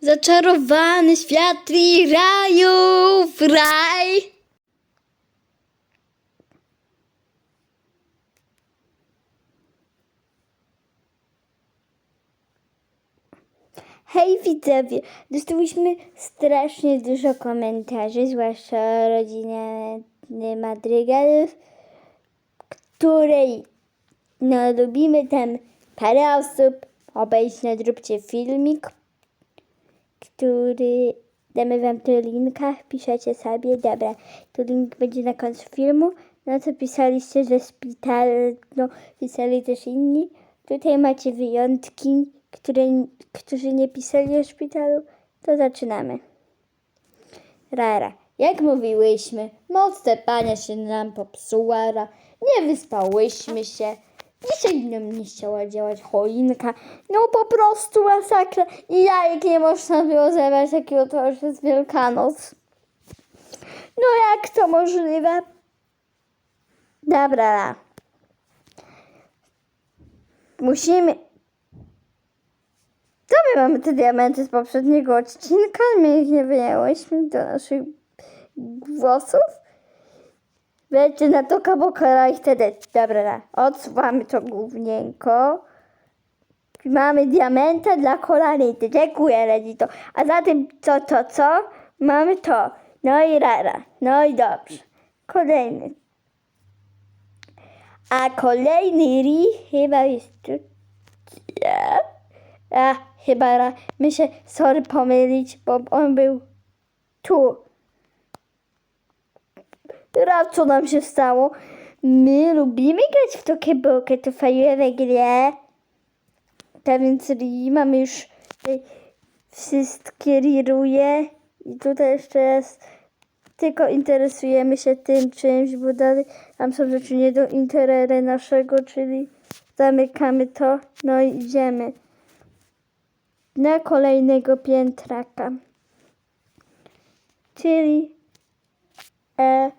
Zaczarowany świat rajów, raj. Hej widzowie, dostałyśmy strasznie dużo komentarzy, zwłaszcza o rodzinie Madrygalów, której no lubimy tam parę osób. Obejść nadróbcie filmik, który damy wam tu linka, piszecie sobie, dobra, tu link będzie na końcu filmu, no to pisaliście, że szpital, no pisali też inni. Tutaj macie wyjątki, które, którzy nie pisali o szpitalu, to zaczynamy. Rara, jak mówiłyśmy, moc tepania się nam popsuła, nie wyspałyśmy się. Dzisiaj nam nie chciała działać choinka. No po prostu masakra. I jajek nie można było zebrać, jakiego to już jest Wielkanoc. No jak to możliwe? Dobra. ra. Musimy... Co my mamy te diamenty z poprzedniego odcinka? My ich nie wyjęłyśmy do naszych włosów. Będzie na to kabokara i wtedy, dobra, odsuwamy to głównienko. Mamy diamenta dla kolanity. Dziękuję, Redito. A za tym co, to, co? Mamy to. No i rara. No i dobrze. Kolejny. A kolejny ri chyba jest tu. A, chyba ra. My się, sorry, pomylić, bo on był tu. Raz co nam się stało? My lubimy grać w takie bokę, to fajowe gry. Tak więc mamy już tutaj wszystkie riruje. I tutaj jeszcze jest, tylko interesujemy się tym czymś, bo dalej tam są rzeczy nie do interesu naszego, czyli zamykamy to, no i idziemy na kolejnego piętraka. Czyli e,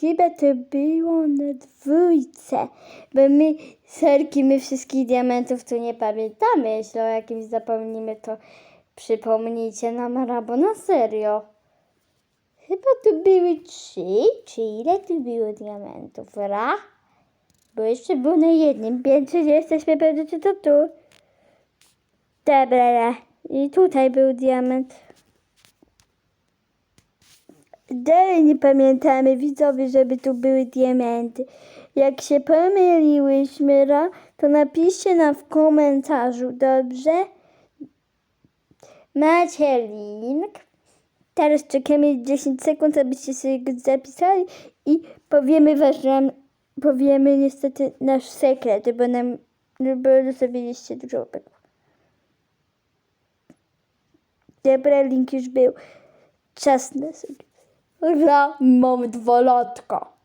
chyba to było na dwójce, bo my, serki, my wszystkich diamentów tu nie pamiętamy. Jeśli o jakimś zapomnimy, to przypomnijcie nam, albo na serio. Chyba tu były trzy, czy ile tu było diamentów? Ra? Bo jeszcze było na jednym piętrze, nie jesteśmy pewni, czy to tu. Dobra, i tutaj był diament. Dalej nie pamiętamy, widzowie, żeby tu były diamenty. Jak się pomyliłyśmy, to napiszcie nam w komentarzu, dobrze? Macie link. Teraz czekamy 10 sekund, abyście sobie go zapisali i powiemy wam, powiemy niestety nasz sekret, bo nam, bo zostawiliście dużo opieków. Dobra, link już był. Czas na sekret. Ra, mamy dwa latka.